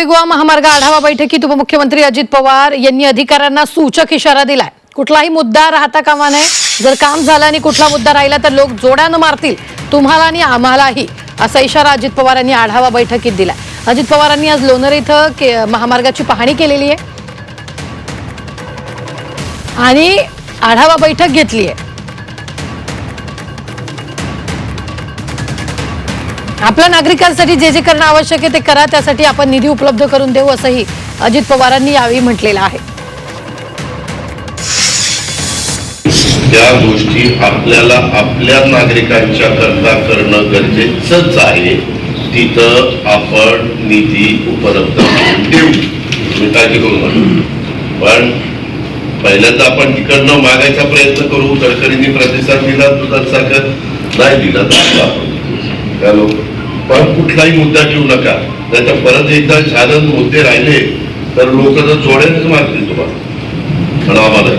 मुंबई गोवा महामार्ग आढावा बैठकीत उपमुख्यमंत्री अजित पवार यांनी अधिकाऱ्यांना सूचक इशारा दिलाय. कुठलाही मुद्दा राहता कामा नये. जर काम झालं आणि कुठला मुद्दा राहिला तर लोक जोड्यानं मारतील. तुम्हाला आणि आम्हालाही असा इशारा अजित पवार यांनी आढावा बैठकीत दिला अजित पवारांनी आज लोणर इथं महामार्गाची पाहणी केलेली आहे. आणि आढावा बैठक घेतली आहे आपल्या नागरिकांसाठी जे जे करणं आवश्यक आहे ते करा त्यासाठी आपण निधी उपलब्ध करून देऊ असंही अजित पवारांनी यावेळी म्हटलेलं आहे. त्या गोष्टी आपल्याला आपल्या नागरिकांच्या करता करणं गरजेचंच आहे. तिथं आपण निधी उपलब्ध करून देऊ. तुम्ही काळजी करू नका. पण पहिल्यांदा आपण तिकडनं मागायचा प्रयत्न करू. गडकरींनी प्रतिसाद दिला दुधासारखं नाही दिला तर आपण त्या लोक पण कुठलाही मुद्दा ठेवू नका. त्याच्या परत एकदा झालं मुद्दे राहिले तर लोक तर जोड्यानेच मारतील तुम्हाला. पण आम्हाला